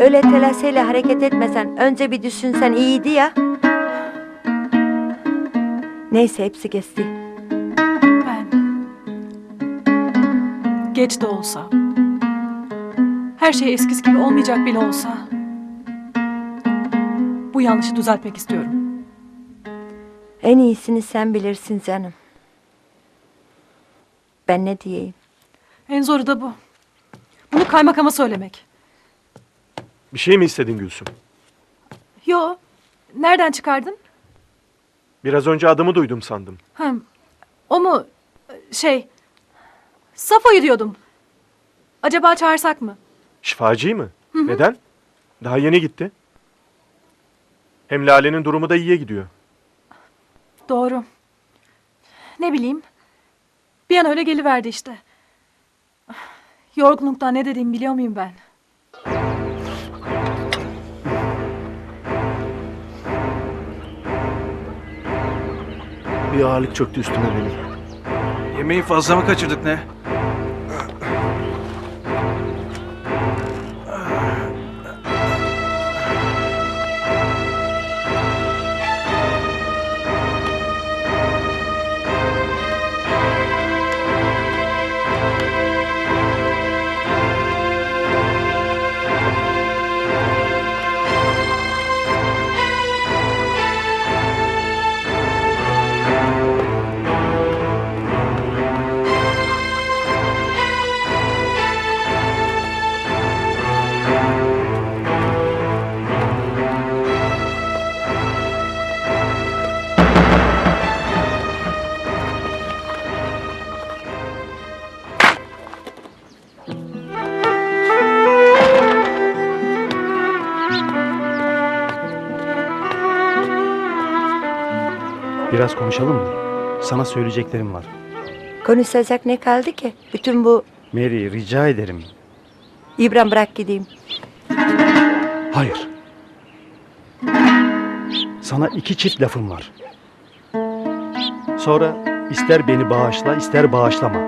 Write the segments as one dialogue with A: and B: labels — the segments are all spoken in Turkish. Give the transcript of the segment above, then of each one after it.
A: Öyle telaşıyla hareket etmesen, önce bir düşünsen iyiydi ya. Neyse hepsi geçti.
B: Ben... Geç de olsa... Her şey eskisi gibi olmayacak bile olsa... Bu yanlışı düzeltmek istiyorum.
A: En iyisini sen bilirsin canım. Ben ne diyeyim?
B: En zoru da bu. Bunu kaymakama söylemek.
C: Bir şey mi istedin Gülsüm?
B: Yo, nereden çıkardın?
C: Biraz önce adımı duydum sandım.
B: Ha, o mu? Şey, Safo'yu diyordum. Acaba çağırsak mı?
C: Şifacıyı mı? Neden? Daha yeni gitti. Hem Lale'nin durumu da iyiye gidiyor.
B: Doğru. Ne bileyim. Bir an öyle geliverdi işte. Yorgunluktan ne dediğimi biliyor muyum ben?
C: Bir ağırlık çöktü üstüme benim.
D: Yemeği fazla mı kaçırdık ne?
E: Biraz konuşalım mı? Sana söyleyeceklerim var.
A: Konuşacak ne kaldı ki? Bütün bu
E: Mary rica ederim.
A: İbrahim bırak gideyim.
E: Hayır. Sana iki çift lafım var. Sonra ister beni bağışla ister bağışlama.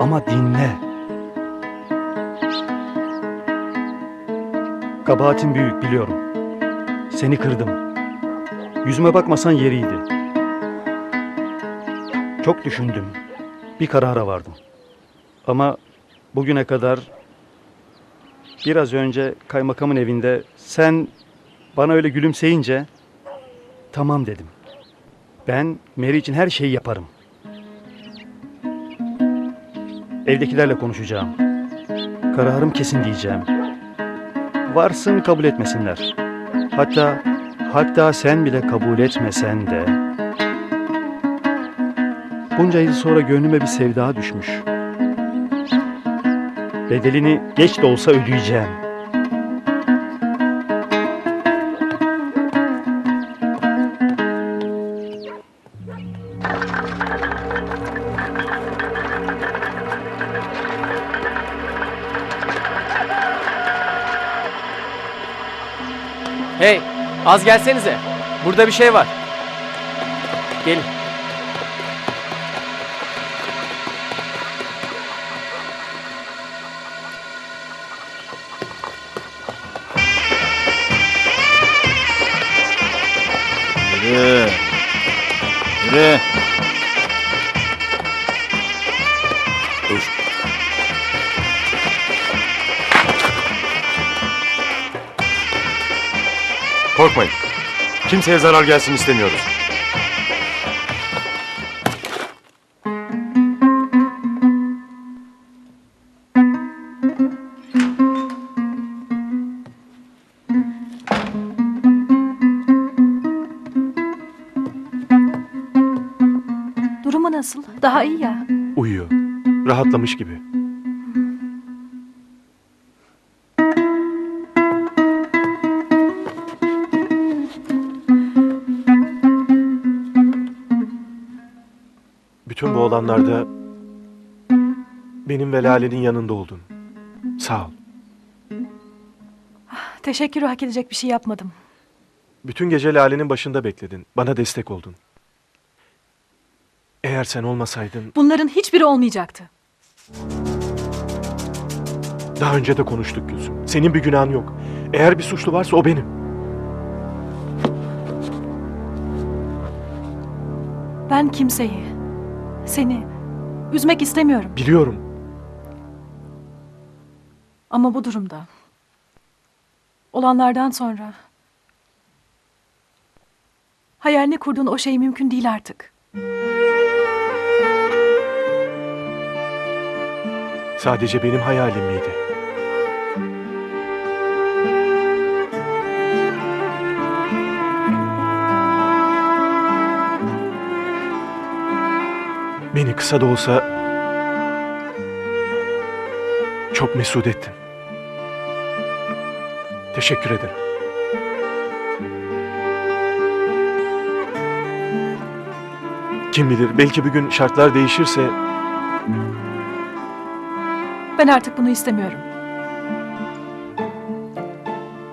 E: Ama dinle. Kabahatin büyük biliyorum. Seni kırdım. Yüzüme bakmasan yeriydi. Çok düşündüm. Bir karara vardım. Ama bugüne kadar Biraz önce kaymakamın evinde sen bana öyle gülümseyince tamam dedim. Ben Mary için her şeyi yaparım. Evdekilerle konuşacağım. Kararım kesin diyeceğim. Varsın kabul etmesinler. Hatta hatta sen bile kabul etmesen de bunca yıl sonra gönlüme bir sevda düşmüş. Bedelini geç de olsa ödeyeceğim.
F: Hey, az gelsenize. Burada bir şey var. Gelin.
D: Yürü. Yürü. Dur.
G: Korkmayın. Kimseye zarar gelsin istemiyoruz.
B: Daha iyi ya.
C: Uyuyor. Rahatlamış gibi. Bütün bu olanlarda benim ve Lale'nin yanında oldun. Sağ ol.
B: Teşekkürü hak edecek bir şey yapmadım.
C: Bütün gece Lale'nin başında bekledin. Bana destek oldun. Eğer sen olmasaydın
B: Bunların hiçbiri olmayacaktı.
C: Daha önce de konuştuk Gülsüm. Senin bir günahın yok. Eğer bir suçlu varsa o benim.
B: Ben kimseyi, seni üzmek istemiyorum.
C: Biliyorum.
B: Ama bu durumda, olanlardan sonra hayalini kurduğun o şey mümkün değil artık.
C: Sadece benim hayalim miydi? Beni kısa da olsa çok mesut ettin. Teşekkür ederim. Kim bilir belki bir gün şartlar değişirse
B: Ben artık bunu istemiyorum.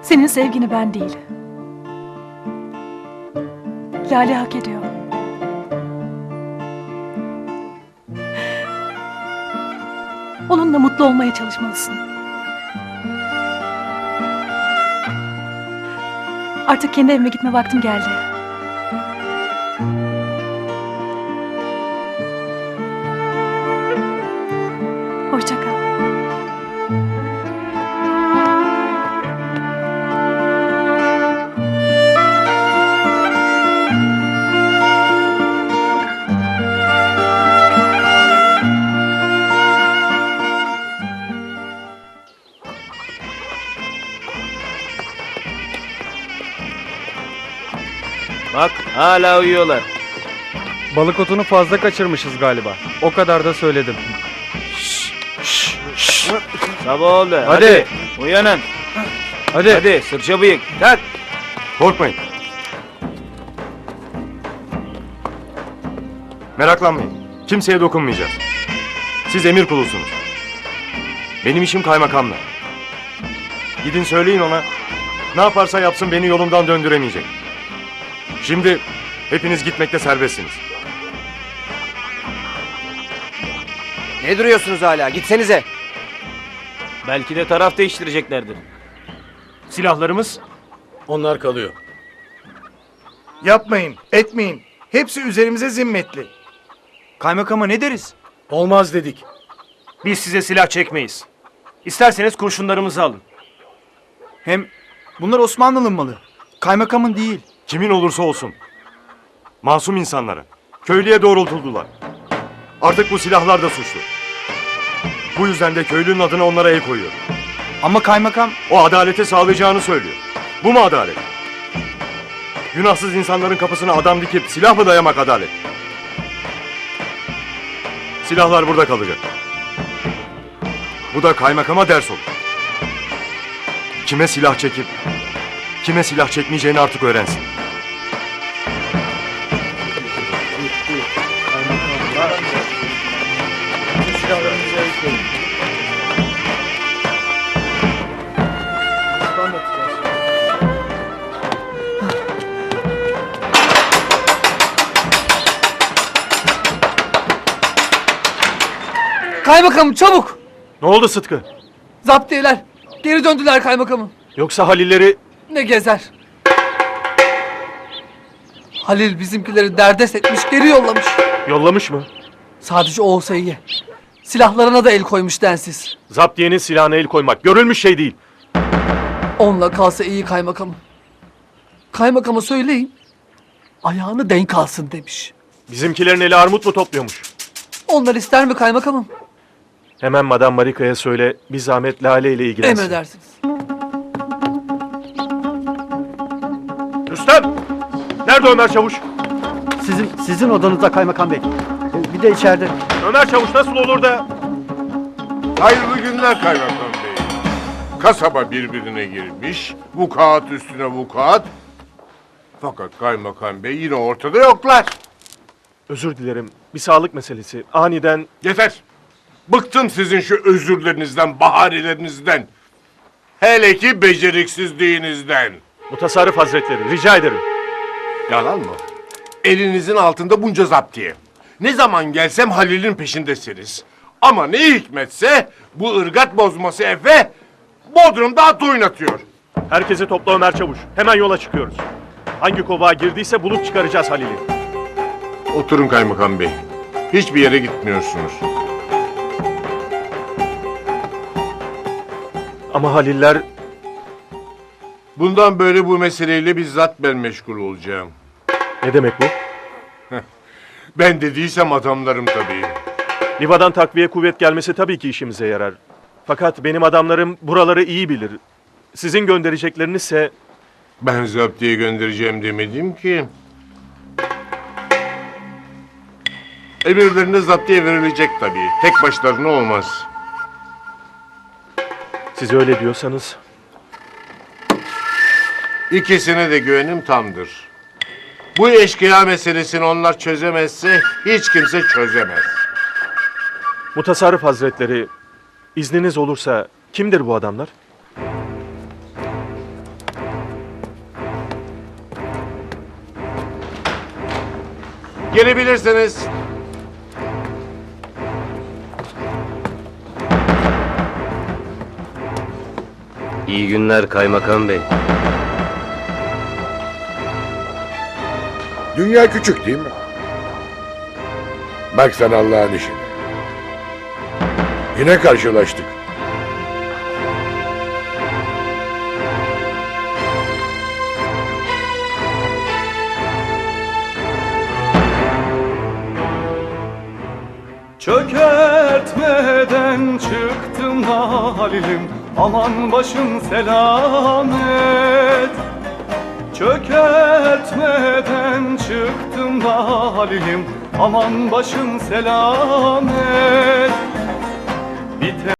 B: Senin sevgini ben değil. Lale hak ediyor. Onunla mutlu olmaya çalışmalısın. Artık kendi evime gitme vaktim geldi.
F: Bak hala uyuyorlar.
H: Balık otunu fazla kaçırmışız galiba. O kadar da söyledim.
F: Sabah oldu. Hadi.
H: Hadi.
F: Uyanın.
H: Hadi.
F: Hadi sırça bıyık. Kalk.
G: Korkmayın. Meraklanmayın. Kimseye dokunmayacağız. Siz emir kulusunuz. Benim işim kaymakamla. Gidin söyleyin ona. Ne yaparsa yapsın beni yolumdan döndüremeyecek. Şimdi hepiniz gitmekte serbestsiniz.
F: Ne duruyorsunuz hala? Gitsenize. Belki de taraf değiştireceklerdir.
G: Silahlarımız
I: Onlar kalıyor.
J: Yapmayın, etmeyin. Hepsi üzerimize zimmetli.
D: Kaymakama ne deriz?
I: Olmaz dedik.
D: Biz size silah çekmeyiz. İsterseniz kurşunlarımızı alın. Hem bunlar Osmanlı'nın malı. Kaymakamın değil.
G: Kimin olursa olsun. Masum insanlara. Köylüye doğrultuldular. Artık bu silahlar da suçlu. Bu yüzden de köylünün adına onlara el koyuyor.
D: Ama kaymakam...
G: O adaleti sağlayacağını söylüyor. Bu mu adalet? Günahsız insanların kapısına adam dikip silah mı dayamak adalet? Silahlar burada kalacak. Bu da kaymakama ders olur. Kime silah çekip kime silah çekmeyeceğini artık öğrensin.
J: Kaymakamım çabuk!
C: ne oldu Sıtkı?
J: Zaptiyeler! Geri döndüler kaymakamım.
C: Yoksa Halilleri
J: Ne gezer? Halil bizimkileri derdest etmiş, geri yollamış.
C: yollamış mı?
J: Sadece o olsa iyi. Silahlarına da el koymuş densiz.
C: Zaptiyenin silahına el koymak görülmüş şey değil.
J: Onunla kalsa iyi kaymakamım. Kaymakama söyleyin. Ayağını denk alsın demiş.
C: Bizimkilerin eli armut mu topluyormuş?
J: Onlar ister mi kaymakamım?
C: Hemen Madame Marika'ya söyle bir zahmet Lale ile ilgilensin.
J: Emredersiniz.
C: Rüstem! Nerede Ömer Çavuş?
E: Sizin sizin odanızda kaymakam bey. Bir de içeride.
C: Ömer Çavuş nasıl olur da...
K: Hayırlı günler kaymakam bey. Kasaba birbirine girmiş, vukuat üstüne vukuat. Fakat kaymakam bey yine ortada yoklar.
C: Özür dilerim. Bir sağlık meselesi. Aniden
K: Yeter. Bıktım sizin şu özürlerinizden, bahanelerinizden. Hele ki beceriksizliğinizden.
C: mutasarrıf hazretleri rica ederim.
K: Yalan mı? Elinizin altında bunca zaptiye. Ne zaman gelsem Halil'in peşindesiniz. Ama ne hikmetse bu ırgat bozması Efe Bodrum'da at oynatıyor.
C: Herkesi topla Ömer Çavuş. Hemen yola çıkıyoruz. Hangi kovağa girdiyse bulup çıkaracağız Halil'i.
K: Oturun kaymakam bey. Hiçbir yere gitmiyorsunuz.
C: Ama Haliller
K: Bundan böyle bu meseleyle bizzat ben meşgul olacağım.
C: ne demek bu?
K: Ben dediysem adamlarım tabii.
C: Liva'dan takviye kuvvet gelmesi tabii ki işimize yarar. Fakat benim adamlarım buraları iyi bilir. Sizin göndereceklerinizse
K: Ben zaptiye göndereceğim demedim ki. Emirlerine zaptiye verilecek tabii. Tek başlarına olmaz.
C: Siz öyle diyorsanız
K: İkisine de güvenim tamdır. Bu eşkıya meselesini onlar çözemezse hiç kimse çözemez.
C: Mutasarrıf Hazretleri izniniz olursa kimdir bu adamlar?
K: Gelebilirsiniz.
L: İyi günler kaymakam bey.
I: Dünya küçük değil mi? Bak sen Allah'ın işine. Yine karşılaştık.
J: Çökertmeden çıktım da Halil'im Aman başın selamet. Çökertmeden çıktım da Halil'im Aman başın selamet. Biter